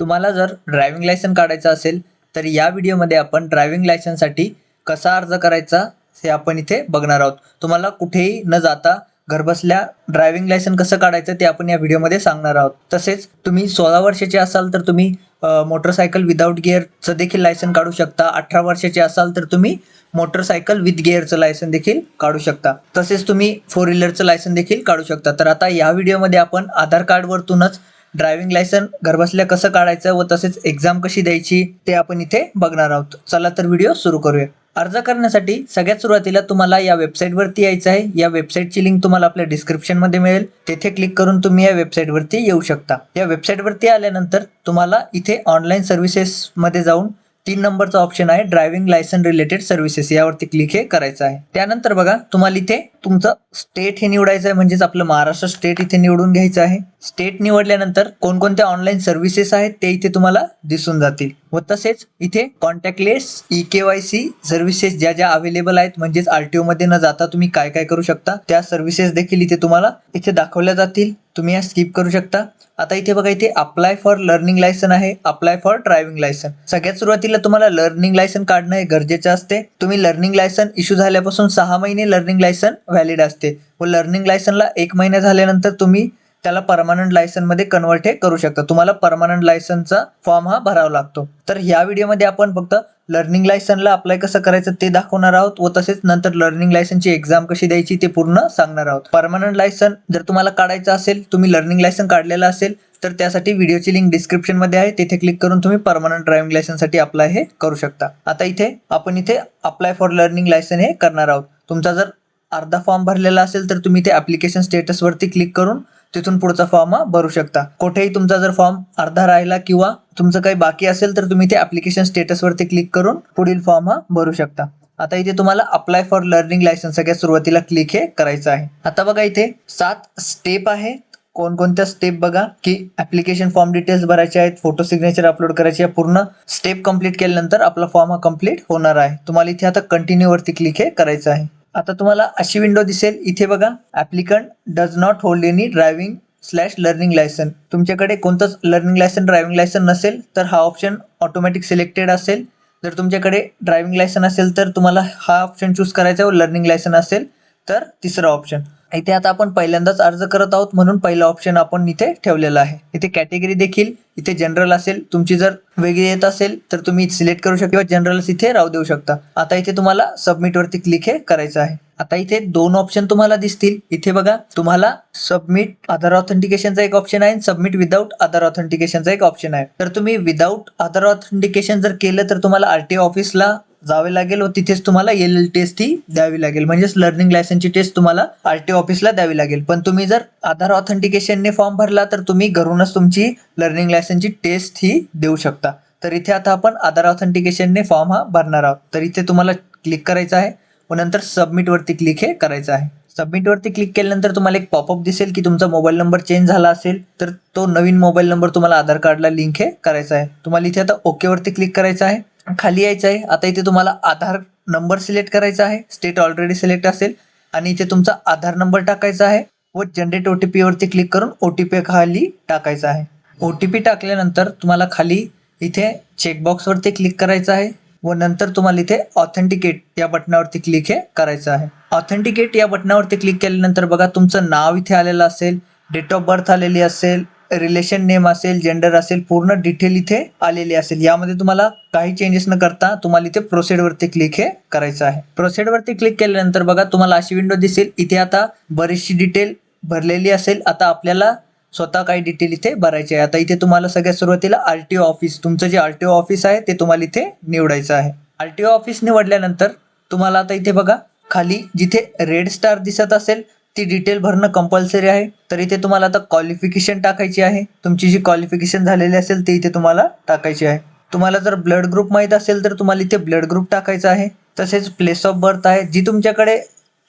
तुम्हाला जर driving licence काढायचं असेल तर या व्हिडिओमध्ये आपण ड्रायव्हिंग लायसनसाठी कसा अर्ज करायचा हे आपण इथे बघणार आहोत. तुम्हाला कुठेही न जाता घरबसल्या ड्रायव्हिंग लायसन कसं काढायचं ते आपण या व्हिडिओमध्ये सांगणार आहोत. तसेच तुम्ही सोळा वर्षाचे असाल तर तुम्ही मोटरसायकल विदाऊट गिअरचं देखील लायसन काढू शकता. अठरा वर्षाचे असाल तर तुम्ही मोटरसायकल विथ गिअरचं लायसन देखील काढू शकता. तसेच तुम्ही फोर व्हीलरचं लायसन देखील काढू शकता. तर आता या व्हिडिओमध्ये आपण आधार कार्डवरतूनच ड्रायव्हिंग लायसन घरबसल्या कसं काढायचं व तसेच एक्झाम कशी द्यायची ते आपण इथे बघणार आहोत. चला तर व्हिडिओ सुरू करूया. अर्ज करण्यासाठी सगळ्यात सुरुवातीला तुम्हाला या वेबसाईटवरती यायचं आहे. या वेबसाईटची लिंक तुम्हाला आपल्या डिस्क्रिप्शनमध्ये मिळेल. तेथे क्लिक करून तुम्ही या वेबसाईटवरती येऊ शकता. या वेबसाईटवरती आल्यानंतर तुम्हाला इथे ऑनलाईन सर्व्हिसेसमध्ये जाऊन तीन नंबरचा ऑप्शन आहे ड्रायव्हिंग लायसन रिलेटेड सर्व्हिसेस यावरती क्लिक हे करायचं आहे. त्यानंतर बघा तुम्हाला इथे तुमचं स्टेट हे निवडायचं आहे म्हणजेच आपलं महाराष्ट्र स्टेट इथे निवडून घ्यायचं आहे. स्टेट निवडल्यानंतर कोणकोणत्या ऑनलाईन सर्व्हिसेस आहेत ते इथे तुम्हाला दिसून जातील. व तसेच इथे contactless e K Y C services ज्या ज्या अवेलेबल आहेत म्हणजेच आर टी मध्ये न जाता तुम्ही काय काय करू शकता त्या सर्व्हिसेस देखील इथे तुम्हाला इथे दाखवल्या जातील. तुम्ही या स्किप करू शकता. आता इथे बघा इथे अप्लाय फॉर लर्निंग लायसन आहे. अप्लाय फॉर ड्रायव्हिंग लायसन सगळ्यात सुरुवातीला तुम्हाला लर्निंग लायसन काढणं हे गरजेचं असते. तुम्ही लर्निंग लायसन इश्यू झाल्यापासून सहा महिने लर्निंग लायसन व्हॅलिड असते. व लर्निंग लायसनला एक महिना झाल्यानंतर तुम्ही त्याला परमानंट लायसनमध्ये कन्वर्ट हे करू शकता. तुम्हाला परमानंट लायसनचा फॉर्म हा भरावा लागतो. तर ह्या व्हिडिओमध्ये आपण फक्त लर्निंग लायसनला अप्लाय कसं करायचं ते दाखवणार आहोत व तसेच नंतर लर्निंग लायसनची एक्झाम कशी द्यायची ते पूर्ण सांगणार आहोत. परमानंट लायसन जर तुम्हाला काढायचं असेल तुम्ही लर्निंग लायसन काढलेलं असेल तर त्यासाठी व्हिडिओची लिंक डिस्क्रिप्शनमध्ये आहे. तिथे क्लिक करून तुम्ही परमनंट ड्रायव्हिंग लायसनसाठी अप्लाय हे करू शकता. आता इथे आपण इथे अप्लाय फॉर लर्निंग लायसन हे करणार आहोत. तुमचा जर अर्धा फॉर्म भरलेला असेल तर तुम्ही ते ऍप्लिकेशन स्टेटसवरती क्लिक करून तिथून पुढचा फॉर्म भरू शकता. कुठेही तुमचा जर फॉर्म अर्धा राहिला किंवा तुमचं काही बाकी असेल तर तुम्ही ते ऍप्लिकेशन स्टेटसवरती क्लिक करून पुढील फॉर्म हा भरू शकता. आता इथे तुम्हाला अप्लाय फॉर लर्निंग लायसन्स सगळ्यात सुरुवातीला क्लिक हे करायचं आहे. आता बघा इथे सात स्टेप आहे कोणकोणत्या स्टेप बघा की ऍप्लिकेशन फॉर्म डिटेल्स भरायचे आहेत फोटो सिग्नेचर अपलोड करायचे आहे पूर्ण स्टेप कंप्लीट केल्यानंतर आपला फॉर्म हा कंप्लीट होणार आहे. तुम्हाला इथे आता कंटिन्यू वरती क्लिक हे करायचं आहे. आता तुम्हाला अशी विंडो दिसेल. इथे बघा applicant does not hold any driving slash learning licence तुमच्याकडे कोणतंच लर्निंग लायसन ड्रायव्हिंग लायसन नसेल तर हा ऑप्शन ऑटोमॅटिक सिलेक्टेड असेल. जर तुमच्याकडे ड्रायव्हिंग लायसन असेल तर तुम्हाला हा ऑप्शन चूज करायचा व लर्निंग लायसन असेल तर तिसरा ऑप्शन इथे आता आपण पहिल्यांदाच अर्ज करत आहोत म्हणून पहिला ऑप्शन आपण इथे ठेवलेला आहे. इथे कॅटेगरी देखील इथे जनरल असेल तुमची जर वेगळी येत असेल तर तुम्ही सिलेक्ट करू शकता किंवा जनरल इथे राहू देऊ शकता. आता इथे तुम्हाला सबमिट वरती क्लिक हे करायचं आहे. आता इथे दोन ऑप्शन तुम्हाला दिसतील. इथे बघा तुम्हाला सबमिट आधार ऑथेंटिकेशनचा एक ऑप्शन आहे सबमिट विदाऊट आधार ऑथेंटिकेशनचा एक ऑप्शन आहे. तर तुम्ही विदाऊट आधार ऑथेंटिकेशन जर केलं तर तुम्हाला आरटीओ ऑफिसला जावे लागेल व तिथेच तुम्हाला एल एल टेस्ट ही द्यावी लागेल. म्हणजेच लर्निंग लायसनची टेस्ट तुम्हाला आर टी ऑफिसला द्यावी लागेल. पण तुम्ही जर आधार ऑथेंटिकेशनने फॉर्म भरला तर तुम्ही घरूनच तुमची लर्निंग लायसनची टेस्ट ही देऊ शकता. तर इथे आता आपण आधार ऑथेंटिकेशनने फॉर्म हा भरणार आहोत. तर इथे तुम्हाला क्लिक करायचं आहे व नंतर सबमिटवरती क्लिक हे करायचं आहे. सबमिटवरती क्लिक केल्यानंतर तुम्हाला एक पॉपअप दिसेल की तुमचा मोबाईल नंबर चेंज झाला असेल तर तो नवीन मोबाईल नंबर तुम्हाला आधार कार्डला लिंक हे करायचा आहे. तुम्हाला इथे आता ओकेवरती क्लिक करायचं आहे. खाली यायचं आहे. आता इथे तुम्हाला आधार नंबर सिलेक्ट करायचा आहे. स्टेट ऑलरेडी सिलेक्ट असेल. आणि इथे तुमचा आधार नंबर टाकायचा आहे व जनरेट ओ टी पीवरती क्लिक करून ओ टी पी खाली टाकायचा आहे. ओ टी पी टाकल्यानंतर तुम्हाला खाली इथे चेकबॉक्सवरती क्लिक करायचं आहे व नंतर तुम्हाला इथे ऑथेंटिकेट या बटनावरती क्लिक हे करायचं आहे. ऑथेंटिकेट या बटनावरती क्लिक केल्यानंतर बघा तुमचं नाव इथे आलेलं असेल डेट ऑफ बर्थ आलेली असेल रिलेशन नेम असेल जेंडर असेल पूर्ण डिटेल इथे आलेली असेल. यामध्ये तुम्हाला काही चेंजेस न करता तुम्हाला इथे प्रोसेड वरती क्लिक हे करायचं आहे. प्रोसेड वरती क्लिक केल्यानंतर बघा तुम्हाला अशी विंडो दिसेल. इथे आता बरीचशी डिटेल भरलेली असेल. आता आपल्याला स्वतः काही डिटेल इथे भरायचे आहे. आता इथे तुम्हाला सगळ्यात सुरुवातीला आरटीओ ऑफिस तुमचं जे आरटीओ ऑफिस आहे ते तुम्हाला इथे निवडायचं आहे. आरटीओ ऑफिस निवडल्यानंतर तुम्हाला आता इथे बघा खाली जिथे रेड स्टार दिसत असेल ती डिटेल भरणं कंपल्सरी आहे. तर इथे तुम्हाला आता क्वालिफिकेशन टाकायची आहे. तुमची जी क्वालिफिकेशन झालेली असेल ते इथे तुम्हाला टाकायची आहे. तुम्हाला जर ब्लड ग्रुप माहीत असेल तर तुम्हाला इथे ब्लड ग्रुप टाकायचा आहे. तसेच प्लेस ऑफ बर्थ आहे. जी तुमच्याकडे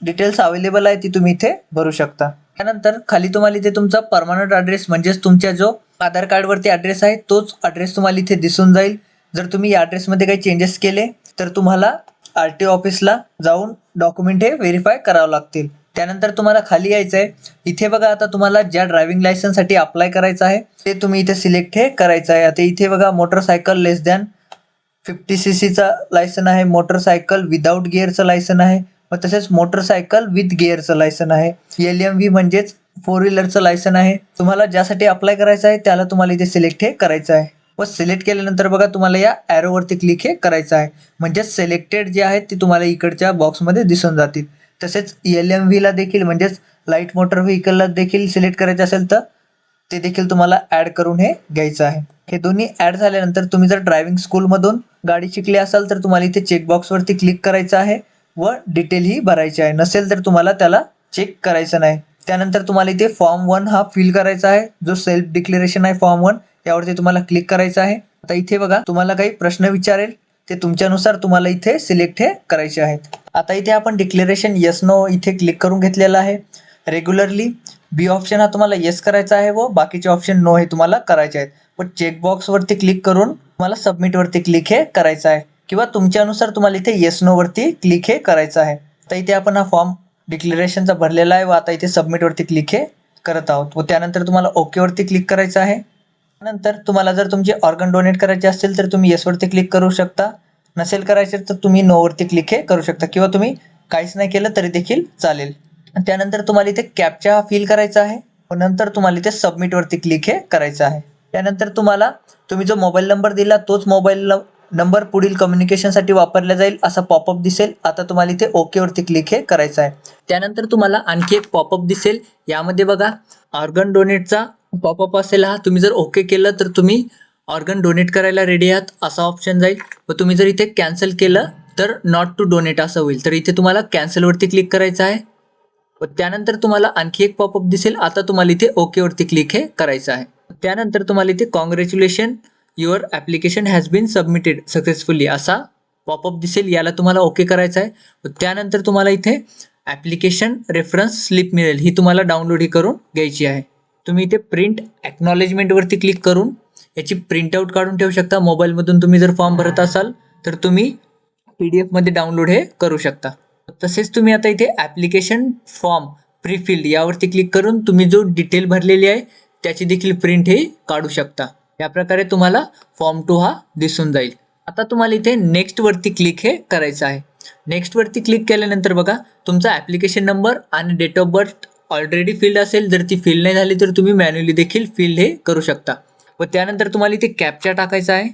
डिटेल्स अवेलेबल आहे ती तुम्ही इथे भरू शकता. त्यानंतर खाली तुम्हाला इथे तुमचा परमनंट ॲड्रेस म्हणजेच तुमच्या जो आधार कार्डवरती ॲड्रेस आहे तोच ॲड्रेस तुम्हाला इथे दिसून जाईल. जर तुम्ही या ॲड्रेसमध्ये काही चेंजेस केले तर तुम्हाला आर टी ऑफिसला जाऊन डॉक्युमेंट हे व्हेरीफाय करावं लागतील. त्यानंतर तुम्हाला खाली यायचं आहे इथे बघा आता तुम्हाला ज्या ड्रायव्हिंग लायसन्ससाठी अप्लाय करायचं आहे ते तुम्ही इथे सिलेक्ट हे करायचं आहे. आता इथे बघा motorcycle less than fifty C सीचा लायसन आहे. मोटरसायकल विदाऊट गिअरचं लायसन आहे. व तसेच मोटरसायकल विथ गिअरचं लायसन आहे. एल एम व्ही म्हणजेच फोर व्हीलरचं लायसन आहे. तुम्हाला ज्यासाठी अप्लाय करायचं आहे त्याला तुम्हाला इथे सिलेक्ट हे करायचं आहे. व सिलेक्ट केल्यानंतर बघा तुम्हाला या ॲरोवरती क्लिक हे करायचं आहे. म्हणजेच सिलेक्टेड जे आहेत ते तुम्हाला इकडच्या बॉक्समध्ये दिसून जातील. तसेच एल एम व्हीला देखील म्हणजेच लाइट मोटर व्हेकलला देखील सिलेक्ट करायचं असेल तर ते देखील तुम्हाला ॲड करून हे घ्यायचं आहे. हे दोन्ही ॲड झाल्यानंतर तुम्ही जर ड्रायव्हिंग स्कूलमधून गाडी शिकली असाल तर तुम्हाला इथे चेकबॉक्सवरती क्लिक करायचं आहे व डिटेलही भरायची आहे. नसेल तर तुम्हाला त्याला चेक करायचं नाही. त्यानंतर तुम्हाला इथे फॉर्म वन हा फिल करायचा आहे. जो सेल्फ डिक्लेरेशन आहे फॉर्म वन यावरती तुम्हाला क्लिक करायचं आहे. आता इथे बघा तुम्हाला काही प्रश्न विचारेल. ते तुमच्यानुसार तुम्हाला इथे सिलेक्ट हे करायचे आहेत. आता इथे आपण डिक्लेरेशन यस नो इथे क्लिक करून घेतलेलं आहे. रेग्युलरली बी ऑप्शन हा तुम्हाला येस करायचा आहे व बाकीचे ऑप्शन नो हे तुम्हाला करायचे आहेत. पण चेकबॉक्सवरती क्लिक करून तुम्हाला सबमिटवरती क्लिक हे करायचं आहे. किंवा तुमच्यानुसार तुम्हाला इथे येस नोवरती क्लिक हे करायचं आहे. तर इथे आपण हा फॉर्म डिक्लेरेशनचा भरलेला आहे व आता इथे सबमिटवरती क्लिक हे करत आहोत. व त्यानंतर तुम्हाला ओकेवरती क्लिक करायचं आहे. नंतर तुम्हाला जर तुमचे ऑर्गन डोनेट करायचे असतील तर तुम्ही येसवरती क्लिक करू शकता. नसेल करायचे तर तुम्ही नोवरती क्लिक हे करू शकता किंवा तुम्ही काहीच नाही केलं तरी देखील चालेल. त्यानंतर तुम्हाला इथे कॅपचा फिल करायचा आहे. व नंतर तुम्हाला इथे सबमिटवरती क्लिक हे करायचं आहे. त्यानंतर तुम्हाला तुम्ही जो मोबाईल नंबर दिला तोच मोबाईल नंबर पुढील कम्युनिकेशनसाठी वापरला जाईल असा पॉपअप दिसेल. आता तुम्हाला इथे ओकेवरती क्लिक हे करायचं आहे. त्यानंतर तुम्हाला आणखी एक पॉपअप दिसेल. यामध्ये बघा ऑर्गन डोनेटचा पॉपअप असेल हा. तुम्ही जर ओके केलं तर तुम्ही ऑर्गन डोनेट करायला रेडी आहात असा ऑप्शन जाईल. व तुम्ही जर इथे कॅन्सल केलं तर नॉट टू डोनेट असं होईल. तर इथे तुम्हाला कॅन्सलवरती क्लिक करायचं आहे. व त्यानंतर तुम्हाला आणखी एक पॉपअप दिसेल. आता तुम्हाला इथे ओकेवरती क्लिक हे करायचं आहे. त्यानंतर तुम्हाला इथे congratulation your application has been submitted successfully असा पॉपअप दिसेल. याला तुम्हाला ओके करायचं आहे. व त्यानंतर तुम्हाला इथे ॲप्लिकेशन रेफरन्स स्लिप मिळेल. ही तुम्हाला डाउनलोड ही करून घ्यायची आहे. तुम्ही इथे प्रिंट ॲक्नॉलेजमेंटवरती क्लिक करून याची प्रिंटआउट काढून ठेवू शकता. मोबाईलमधून तुम्ही जर फॉर्म भरत असाल तर तुम्ही पी डी एफमध्ये डाउनलोड हे करू शकता. तसेच तुम्ही आता इथे ॲप्लिकेशन फॉर्म प्रीफिल्ड यावरती क्लिक करून तुम्ही जो डिटेल भरलेली आहे त्याची देखील प्रिंट हे काढू शकता. या प्रकारे तुम्हाला फॉर्म टू हा दिसून जाईल. आता तुम्हाला इथे नेक्स्टवरती क्लिक हे करायचं आहे. नेक्स्टवरती क्लिक केल्यानंतर बघा तुमचा ॲप्लिकेशन नंबर आणि date of birth already filled असेल. जर ती फिल नाही झाली तर तुम्ही मॅन्युअली देखील फिल हे करू शकता. व त्यानंतर तुम्हाला इथे कॅपचा टाकायचा आहे.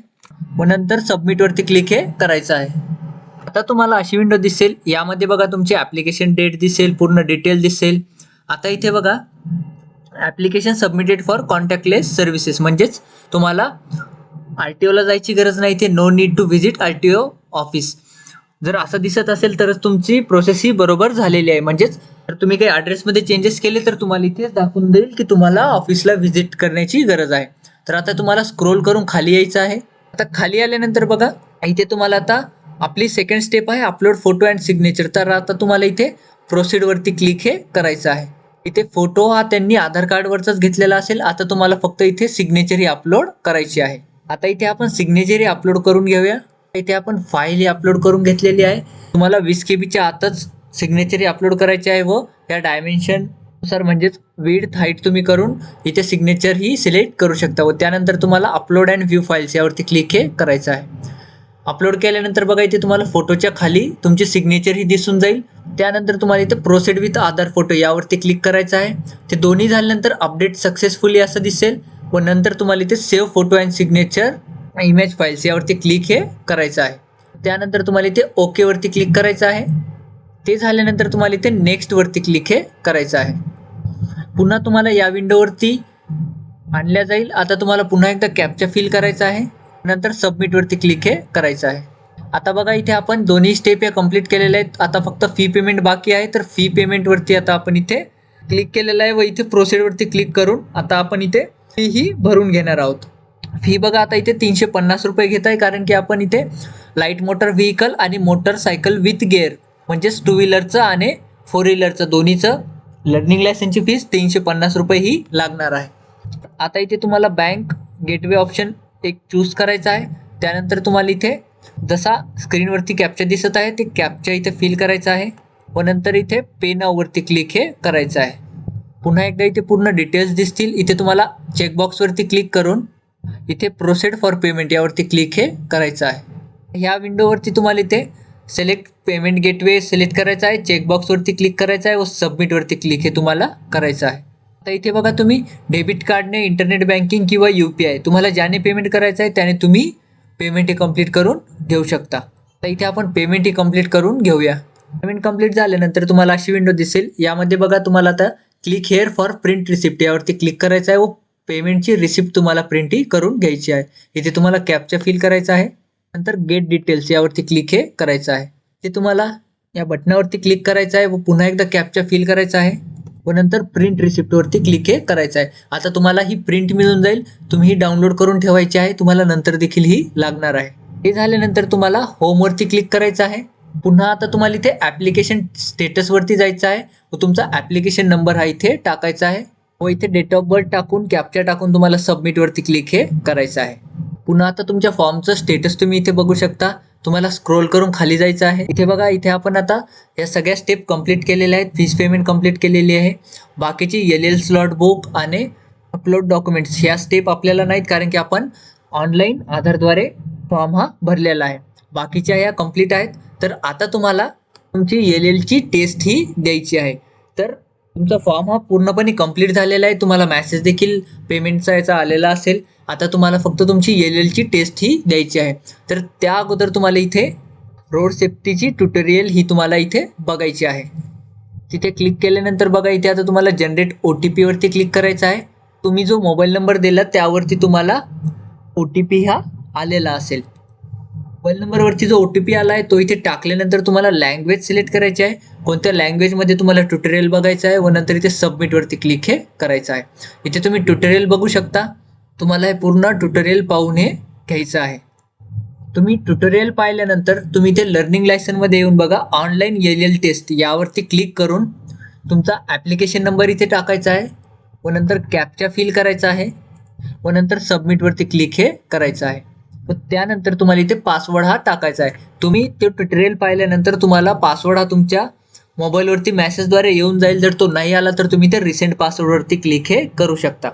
व नंतर सबमिटवरती क्लिक हे करायचं आहे. आता तुम्हाला अशी विंडो दिसेल. यामध्ये बघा तुमची ॲप्लिकेशन डेट दिसेल पूर्ण डिटेल दिसेल. आता इथे बघा application submitted for contactless services म्हणजेच तुम्हाला आर टी ओला जायची गरज नाही. इथे no need to visit R T O office जर असं दिसत असेल तरच तुमची प्रोसेस ही बरोबर झालेली आहे. म्हणजेच जर तुम्ही काही ॲड्रेसमध्ये चेंजेस केले तर तुम्हाला इथे दाखवून देईल की तुम्हाला ऑफिसला व्हिजिट करण्याची गरज आहे. तर आता तुम्हाला स्क्रोल करून खाली यायचं आहे. आता खाली आल्यानंतर बघा इथे तुम्हाला आता आपली सेकंड स्टेप आहे अपलोड फोटो अँड सिग्नेचर तर आता तुम्हाला इथे प्रोसीडवरती क्लिक हे करायचं आहे. इथे फोटो हा त्यांनी आधार कार्डवरचाच घेतलेला असेल. आता तुम्हाला फक्त इथे सिग्नेचर ही अपलोड करायची आहे. आता इथे आपण सिग्नेचर ही अपलोड करून घेऊया. इथे आपण फाईल ही अपलोड करून घेतलेली आहे. तुम्हाला वीस के बीच्या आतच सिग्नेचर ही अपलोड करायची आहे व या डायमेन्शन नुसार म्हणजेच विड्थ हाईट तुम्ही करून इथे सिग्नेचर ही सिलेक्ट करू शकता व त्यानंतर तुम्हाला अपलोड अँड व्ह्यू फाईल्स यावरती क्लिक हे करायचं आहे. अपलोड केल्यानंतर बघा इथे तुम्हाला फोटोच्या खाली तुमची सिग्नेचर ही दिसून जाईल. त्यानंतर तुम्हाला इथे प्रोसेड विथ आधार फोटो यावरती क्लिक करायचं आहे. ते दोन्ही झाल्यानंतर अपडेट सक्सेसफुली असं दिसेल व नंतर तुम्हाला इथे save photo and signature image files यावरती क्लिक हे करायचं आहे. त्यानंतर तुम्हाला इथे ओकेवरती क्लिक करायचं आहे. ते झाल्यानंतर तुम्हाला इथे नेक्स्टवरती क्लिक हे करायचं आहे. पुन्हा तुम्हाला या विंडोवरती आणल्या जाईल. आता तुम्हाला पुन्हा एकदा कॅपचा फिल करायचा आहे. नंतर सबमिटवरती क्लिक हे करायचं आहे. आता बघा इथे आपण दोन्ही स्टेप या कंप्लीट केलेल्या आहेत. आता फक्त फी पेमेंट बाकी आहे. तर फी पेमेंटवरती आता आपण इथे क्लिक केलेलं आहे व इथे प्रोसेडवरती क्लिक करून आता आपण इथे फी ही भरून घेणार आहोत. फी बघा आता इथे तीनशे पन्नास रुपये घेत आहे कारण की आपण इथे लाइट मोटर व्हेकल आणि मोटरसायकल विथ गेअर म्हणजेच टू व्हीलरचं आणि फोर व्हीलरचं दोन्हीचं लर्निंग लायसनची फीस तीनशे पन्नास रुपये ही लागणार आहे. आता इथे तुम्हाला बँक गेटवे ऑप्शन एक चूज करायचा आहे. त्यानंतर तुम्हाला इथे जसा स्क्रीनवरती कॅप्चा दिसत आहे ते कॅप्चा इथे फिल करायचं आहे. व नंतर इथे पे नाववरती क्लिक हे करायचं आहे. पुन्हा एकदा इथे पूर्ण डिटेल्स दिसतील. इथे तुम्हाला चेकबॉक्सवरती क्लिक करून इथे प्रोसेड फॉर पेमेंट यावरती क्लिक हे करायचं आहे. ह्या विंडोवरती तुम्हाला इथे सिलेक्ट पेमेंट गेटवे सिलेक्ट करायचं आहे. चेकबॉक्सवरती क्लिक करायचं आहे. व सबमिटवरती क्लिक हे तुम्हाला करायचं आहे. आता इथे बघा तुम्ही डेबिट कार्डने इंटरनेट बँकिंग किंवा यू पी आय तुम्हाला ज्याने पेमेंट करायचं आहे त्याने तुम्ही पेमेंट हे कंप्लीट करून घेऊ शकता. तर इथे आपण पेमेंट हे कंप्लीट करून घेऊया. पेमेंट कंप्लीट झाल्यानंतर तुम्हाला अशी विंडो दिसेल. यामध्ये बघा तुम्हाला आता click here for print receipt यावरती क्लिक करायचं आहे व पेमेंटची रिसिप्ट तुम्हाला प्रिंट ही करून घ्यायची आहे. इथे तुम्हाला कॅपचा फिल करायचा आहे. नंतर गेट डिटेल्स यावरती क्लिक हे करायचं आहे. ते तुम्हाला या बटनावरती क्लिक करायचं आहे व पुन्हा एकदा कॅपचा फिल करायचा आहे. व नंतर प्रिंट रिसिप्टवरती क्लिक हे करायचं आहे. आता तुम्हाला ही प्रिंट मिळून जाईल. तुम्ही ही डाउनलोड करून ठेवायची आहे. तुम्हाला नंतर देखील ही लागणार आहे. हे झाल्यानंतर तुम्हाला होमवरती क्लिक करायचं आहे. पुन्हा आता तुम्हाला इथे ॲप्लिकेशन स्टेटसवरती जायचं आहे. व तुमचा ॲप्लिकेशन नंबर हा इथे टाकायचा आहे. व इथे डेट ऑफ बर्थ टाकून कॅप्चा टाकून तुम्हाला सबमिटवरती क्लिक हे करायचं आहे. पुन्हा आता तुमच्या फॉर्मचं स्टेटस तुम्ही इथे बघू शकता. तुम्हाला स्क्रोल करून खाली जायचं आहे. इथे बघा इथे आपण आता या सगळ्या स्टेप कंप्लीट केलेल्या आहेत. फीस पेमेंट कंप्लीट केलेली आहे. बाकीची एल एल स्लॉट बुक आणि अपलोड डॉक्युमेंट्स ह्या स्टेप आपल्याला नाहीत कारण की आपण ऑनलाईन आधारद्वारे फॉर्म हा भरलेला आहे. बाकीच्या ह्या कंप्लीट आहेत. तर आता तुम्हाला तुमची एल एलची टेस्ट ही द्यायची आहे. तर तुमचा फॉर्म हा पूर्णपणे कंप्लीट झालेला आहे. तुम्हाला मॅसेज देखील पेमेंटचा याचा आलेला असेल. आता तुम्हाला फक्त तुमची एल एलची टेस्ट ही द्यायची आहे. तर त्या अगोदर तुम्हाला इथे रोड सेफ्टीची ट्युटोरियल ही तुम्हाला इथे बघायची आहे. तिथे क्लिक केल्यानंतर बघा इथे आता तुम्हाला जनरेट ओ टी पीवरती क्लिक करायचं आहे. तुम्ही जो मोबाईल नंबर दिला त्यावरती तुम्हाला ओ टी पी हा आलेला असेल. मोबाईल नंबरवरती जो ओ टी पी आला आहे तो इथे टाकल्यानंतर तुम्हाला लँग्वेज सिलेक्ट करायची आहे. कोणत्या लँग्वेजमध्ये तुम्हाला ट्युटोरियल बघायचं आहे व नंतर इथे सबमिटवरती क्लिक हे करायचं आहे. इथे तुम्ही ट्युटोरियल बघू शकता. तुम्हाला हे पूर्ण ट्युटोरियल पाहून हे घ्यायचं आहे. तुम्ही ट्युटोरियल पाहिल्यानंतर तुम्ही इथे लर्निंग लायसनमध्ये येऊन बघा ऑनलाईन एल एल टेस्ट यावरती क्लिक करून तुमचा ॲप्लिकेशन नंबर इथे टाकायचा आहे. व नंतर कॅपचा फिल करायचा आहे. व नंतर सबमिटवरती क्लिक हे करायचं आहे. व त्यानंतर तुम्हाला इथे पासवर्ड हा टाकायचा आहे. तुम्ही ते ट्युटोरियल पाहिल्यानंतर तुम्हाला पासवर्ड हा तुमच्या मोबाईलवरती मॅसेजद्वारे येऊन जाईल. जर तो नाही आला तर तुम्ही ते रिसेंट पासवर्डवरती क्लिक हे करू शकता.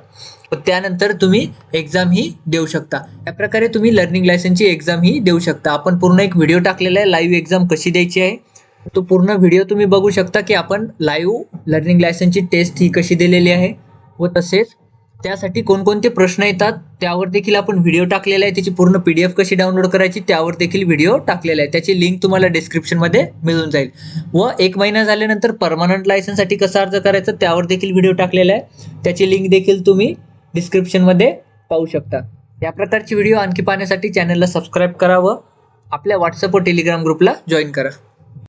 व त्यानंतर तुम्ही एक्झाम ही देऊ शकता. या प्रकारे तुम्ही लर्निंग लायसनची एक्झाम ही देऊ शकता. आपण पूर्ण एक व्हिडिओ टाकलेला आहे. लाईव्ह एक्झाम कशी द्यायची आहे? तो पूर्ण व्हिडिओ तुम्ही बघू शकता की आपण लाईव्ह लर्निंग लायसनची टेस्ट ही कशी दिलेली आहे व तसेच त्यासाठी कोणकोणते प्रश्न येतात त्यावर देखील आपण व्हिडिओ टाकलेला आहे. त्याची पूर्ण पी डी एफ कशी डाउनलोड करायची त्यावर देखील व्हिडिओ टाकलेला आहे. त्याची लिंक तुम्हाला डिस्क्रिप्शनमध्ये मिळून जाईल. व एक महिना झाल्यानंतर परमनंट लायसनसाठी कसा अर्ज करायचा त्यावर देखील व्हिडिओ टाकलेला आहे. त्याची लिंक देखील तुम्ही डिस्क्रिप्शनमध्ये पाहू शकता. या प्रकारची व्हिडिओ आणखी पाहण्यासाठी चॅनलला सबस्क्राईब करा व आपल्या व्हॉट्सअप व टेलिग्राम ग्रुपला जॉईन करा.